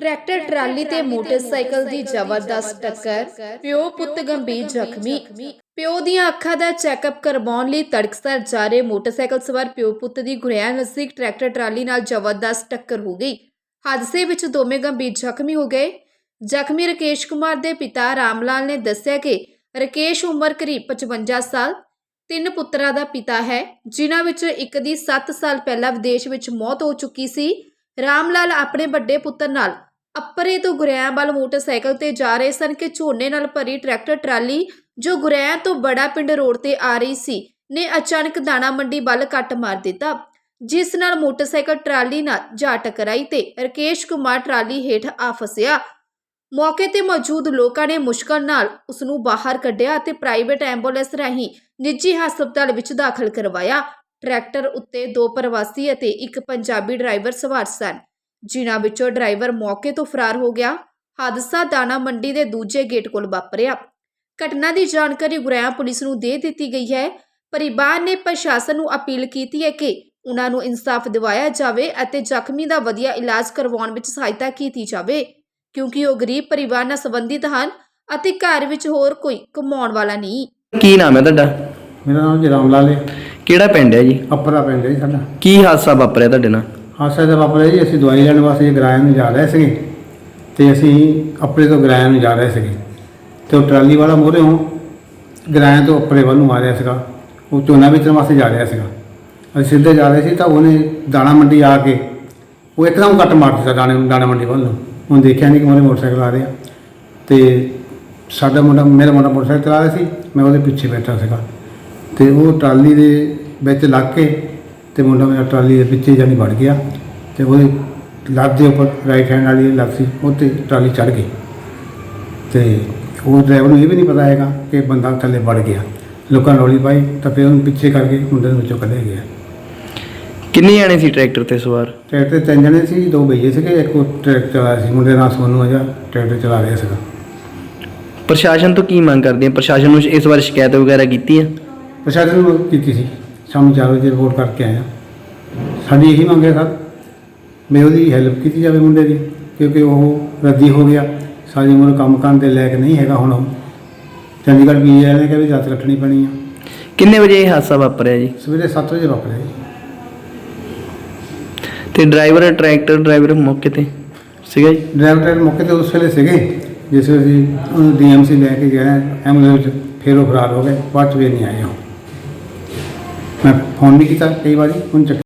Tractor, trolley ਤੇ motorcycle ਦੀ ਜ਼ਬਰਦਸਤ ਟੱਕਰ, ਪਿਓ ਪੁੱਤ ਗੰਭੀਰ ਜ਼ਖਮੀ। ਪਿਓ ਦੀਆਂ ਅੱਖਾਂ ਦਾ ਚੈੱਕਅਪ ਕਰਵਾਉਣ ਲਈ ਤੜਕਸਰ ਜਾ ਰਹੇ ਮੋਟਰਸਾਈਕਲ ਸਵਾਰ ਪਿਓ ਪੁੱਤ ਦੀ ਗੁਰੇਆ ਨਜ਼ਦੀਕ ਟਰੈਕਟਰ, ਟਰਾਲੀ ਨਾਲ ਜ਼ਬਰਦਸਤ ਟੱਕਰ ਹੋ ਗਈ। ਹਾਦਸੇ ਵਿੱਚ ਦੋਵੇਂ ਗੰਭੀਰ ਜ਼ਖਮੀ ਹੋ ਗਏ। ਜ਼ਖਮੀ ਰਕੇਸ਼ ਕੁਮਾਰ ਦੇ ਪਿਤਾ ਰਾਮਲਾਲ ਨੇ ਦੱਸਿਆ ਕਿ ਰਕੇਸ਼ ਉਮਰ ਕਰੀਬ 55 ਸਾਲ, ਤਿੰਨ ਪੁੱਤਰਾਂ ਦਾ ਪਿਤਾ ਹੈ, ਜਿਨ੍ਹਾਂ ਵਿੱਚ ਇੱਕ ਦੀ 7 ਸਾਲ ਪਹਿਲਾਂ ਵਿਦੇਸ਼ ਵਿੱਚ ਮੌਤ ਹੋ ਚੁੱਕੀ ਸੀ। ਰਾਮਲਾਲ ਆਪਣੇ ਵੱਡੇ ਪੁੱਤਰ ਨਾਲ ਅੱਪਰੇ ਤੋਂ ਗੁਰੈਆਂ ਵੱਲ ਮੋਟਰਸਾਈਕਲ ਤੇ ਜਾ ਰਹੇ ਸਨ ਕਿ ਝੋਨੇ ਨਾਲ ਭਰੀ ਟਰੈਕਟਰ ਟਰਾਲੀ ਜੋ ਗੁਰੈਆਂ ਤੋਂ ਬੜਾ ਪਿੰਡ ਰੋਡ ਤੇ ਆ ਰਹੀ ਸੀ, ਨੇ ਅਚਾਨਕ ਦਾਣਾ ਮੰਡੀ ਵੱਲ ਕੱਟ ਮਾਰ ਦਿੱਤਾ, ਜਿਸ ਨਾਲ ਮੋਟਰਸਾਈਕਲ ਟਰਾਲੀ ਨਾਲ ਜਾ ਟਕਰਾਈ ਤੇ ਰਕੇਸ਼ ਕੁਮਾਰ ਟਰਾਲੀ ਹੇਠ ਆ ਫਸਿਆ। ਮੌਕੇ ਤੇ ਮੌਜੂਦ ਲੋਕਾਂ ਨੇ ਮੁਸ਼ਕਲ ਨਾਲ ਉਸ ਨੂੰ ਬਾਹਰ ਕੱਢਿਆ ਅਤੇ ਪ੍ਰਾਈਵੇਟ ਐਂਬੂਲੈਂਸ ਰਾਹੀਂ ਨਿੱਜੀ ਹਸਪਤਾਲ ਵਿੱਚ ਦਾਖਲ ਕਰਵਾਇਆ। ਟਰੈਕਟਰ ਉੱਤੇ ਦੋ ਪ੍ਰਵਾਸੀ ਅਤੇ ਇੱਕ ਪੰਜਾਬੀ ਡਰਾਈਵਰ ਸਵਾਰ ਸਨ। ਜਿਨ੍ਹਾਂ ਵਿੱਚੋਂ ਡਰਾਈਵਰ ਮੌਕੇ ਤੋਂ ਫਰਾਰ ਹੋ ਗਿਆ ਹਾਦਸਾ ਦਾਣਾ ਮੰਡੀ ਦੇ ਦੂਜੇ ਗੇਟ ਕੋਲ ਵਾਪਰਿਆ। ਘਟਨਾ ਦੀ ਜਾਣਕਾਰੀ ਗੁਰੇਆ ਪੁਲਿਸ ਨੂੰ ਦੇ ਦਿੱਤੀ ਗਈ ਹੈ। ਪਰਿਵਾਰ ਨੇ ਪ੍ਰਸ਼ਾਸਨ ਨੂੰ ਅਪੀਲ ਕੀਤੀ ਹੈ ਕਿ ਉਹਨਾਂ ਨੂੰ ਇਨਸਾਫ ਦਿਵਾਇਆ ਜਾਵੇ ਅਤੇ ਜ਼ਖਮੀ ਦਾ ਵਧੀਆ ਇਲਾਜ ਕਰਵਾਉਣ ਵਿੱਚ ਸਹਾਇਤਾ ਕੀਤੀ ਜਾਵੇ ਕਿਉਂਕਿ ਉਹ ਗਰੀਬ ਪਰਿਵਾਰ ਨਾਲ ਸੰਬੰਧਿਤ ਹਨ ਅਤੇ ਘਰ ਵਿੱਚ ਹੋਰ ਕੋਈ ਕਮਾਉਣ ਵਾਲਾ ਨਹੀਂ। ਕੀ ਨਾਮ ਹੈ ਤੁਹਾਡਾ? ਮੇਰਾ ਨਾਮ ਜਰਾਮ ਲਾਲ ਹੈ। ਕਿਹੜਾ ਪਿੰਡ ਹੈ ਜੀ? ਅਪਰਾ ਪਿੰਡ ਹੈ ਜੀ ਸਾਡਾ। ਕੀ ਹਾਦਸਾ ਵਾਪਰਿਆ ਤੁਹਾਡੇ ਨਾਲ? ਆਸਾ ਦਾ ਵਾਪਰਿਆ ਜੀ, ਅਸੀਂ ਦਵਾਈ ਲੈਣ ਵਾਸਤੇ ਗਰਾਇਆ ਨੂੰ ਜਾ ਰਹੇ ਸੀਗੇ ਤੇ ਅਸੀਂ ਆਪਣੇ ਤੋਂ ਗਰਾਇਆ ਨੂੰ ਜਾ ਰਹੇ ਸੀਗੇ ਤੇ ਉਹ ਟਰਾਲੀ ਵਾਲਾ ਮੋਰੇ ਹੋ ਗਰਾਇਆ ਤੋਂ ਅਪਰੇ ਵੱਲ ਨੂੰ ਆ ਰਿਹਾ ਸੀਗਾ, ਉਹ ਝੋਨਾ ਵੇਚਣ ਵਾਸਤੇ ਜਾ ਰਿਹਾ ਸੀਗਾ। ਅਸੀਂ ਸਿੱਧੇ ਜਾ ਰਹੇ ਸੀ ਤਾਂ ਉਹਨੇ ਦਾਣਾ ਮੰਡੀ ਆ ਕੇ ਉਹ ਇੱਕਦਮ ਕੱਟ ਮਾਰ ਦਿੱਤਾ ਦਾਣੇ, ਦਾਣਾ ਮੰਡੀ ਵੱਲ ਨੂੰ। ਉਹਨੇ ਦੇਖਿਆ ਨਹੀਂ ਕਿ ਮੋਰੇ ਮੋਟਰਸਾਈਕਲ ਆ ਰਿਹਾ। ਤੇ ਸਾਡਾ ਮੁੰਡਾ, ਮੇਰਾ ਮੁੰਡਾ ਮੋਟਰਸਾਈਕਲ ਚਲਾ ਰਿਹਾ ਸੀ, ਮੈਂ ਉਹਦੇ ਪਿੱਛੇ ਬੈਠਾ ਸੀਗਾ। ਤੇ ਉਹ ਟਰਾਲੀ ਦੇ ਵਿੱਚ ਲੱਗ ਕੇ ਤੇ ਮੁੰਡਾ ਮੇਰਾ ਟਰਾਲੀ ਦੇ ਪਿੱਛੇ ਜਾਨੀ ਵੜ ਗਿਆ ਤੇ ਉਹਦੇ ਲੱਤ ਦੇ ਉੱਪਰ ਰਾਈਟ ਹੈਂਡ ਵਾਲੀ ਲੱਤ ਸੀ ਉਹ 'ਤੇ ਟਰਾਲੀ ਚੜ ਗਈ। ਤੇ ਉਹ ਡਰਾਈਵਰ ਨੂੰ ਇਹ ਵੀ ਨਹੀਂ ਪਤਾ ਹੈਗਾ ਕਿ ਬੰਦਾ ਥੱਲੇ ਵੜ ਗਿਆ। ਲੋਕਾਂ ਰੌਲੀ ਪਾਈ ਤਾਂ ਫਿਰ ਉਹਨੂੰ ਪਿੱਛੇ ਕਰਕੇ ਮੁੰਡੇ ਨੂੰ ਵਿੱਚੋਂ ਕੱਢਿਆ ਗਿਆ। ਕਿੰਨੇ ਜਾਣੇ ਸੀ ਟਰੈਕਟਰ ਤੇ ਸਵਾਰ? ਟਰੈਕਟਰ ਤੇ ਤਿੰਨ ਜਣੇ ਸੀ ਦੋ ਭਈਏ ਸੀਗੇ ਇੱਕ ਉਹ ਟਰੈਕਟਰ ਚਲਾ ਰਿਹਾ ਸੀ ਮੁੰਡੇ ਦਾ ਨਾਂ ਸੋਨੂ ਅਜਾ ਟਰੈਕਟਰ ਚਲਾ ਰਿਹਾ ਸੀਗਾ। ਪ੍ਰਸ਼ਾਸਨ ਤੋਂ ਕੀ ਮੰਗ ਕਰਦੇ ਆ? ਪ੍ਰਸ਼ਾਸਨ ਨੂੰ ਇਸ ਵਾਰ ਸ਼ਿਕਾਇਤ ਵਗੈਰਾ ਕੀਤੀ ਹੈ ਪ੍ਰਸ਼ਾਸਨ ਨੂੰ ਕੀਤੀ ਸੀ। ਸ਼ਾਮ 4 ਵਜੇ ਰਿਪੋਰਟ ਕਰਕੇ ਆਇਆ। ਸਾਡੀ ਇਹੀ ਮੰਗ ਹੈ ਸਰ ਮੈਂ ਉਹਦੀ ਹੈਲਪ ਕੀਤੀ ਜਾਵੇ ਮੁੰਡੇ ਦੀ ਕਿਉਂਕਿ ਉਹ ਰੱਦੀ ਹੋ ਗਿਆ ਸਾਰੀ ਉਮਰ ਕੰਮ ਕਰਨ ਦੇ ਲਾਇਕ ਨਹੀਂ ਹੈਗਾ ਹੁਣ ਉਹ। ਚੰਡੀਗੜ੍ਹ ਵੀ ਨੇ ਕਿ ਵੀ ਜਾਤ ਰੱਖਣੀ ਪੈਣੀ ਆ। ਕਿੰਨੇ ਵਜੇ ਇਹ ਹਾਦਸਾ ਵਾਪਰਿਆ ਜੀ? ਸਵੇਰੇ 7 ਵਜੇ ਵਾਪਰਿਆ ਜੀ। ਤੇ ਡਰਾਈਵਰ ਟਰੈਕਟਰ ਡਰਾਈਵਰ ਮੌਕੇ ਤੇ ਸੀਗਾ ਜੀ? ਡਰਾਈਵਰ ਟਾਈਮ ਮੌਕੇ ਤੇ ਉਸ ਵੇਲੇ ਸੀਗੇ ਜਿਸ ਵੇਲੇ ਅਸੀਂ ਡੀਐਮਸੀ ਲੈ ਕੇ ਗਏ ਐਂਬੂਲੈਂਸ ਵਿੱਚ ਫਿਰ ਉਹ ਫਰਾਰ ਹੋ ਗਏ ਬਾਅਦ ਚ ਵੀ ਨਹੀਂ ਆਏ ਉਹ। ਮੈਂ ਫੋਨ ਵੀ ਕੀਤਾ ਕਈ ਵਾਰੀ ਹੁਣ ਚੱਕ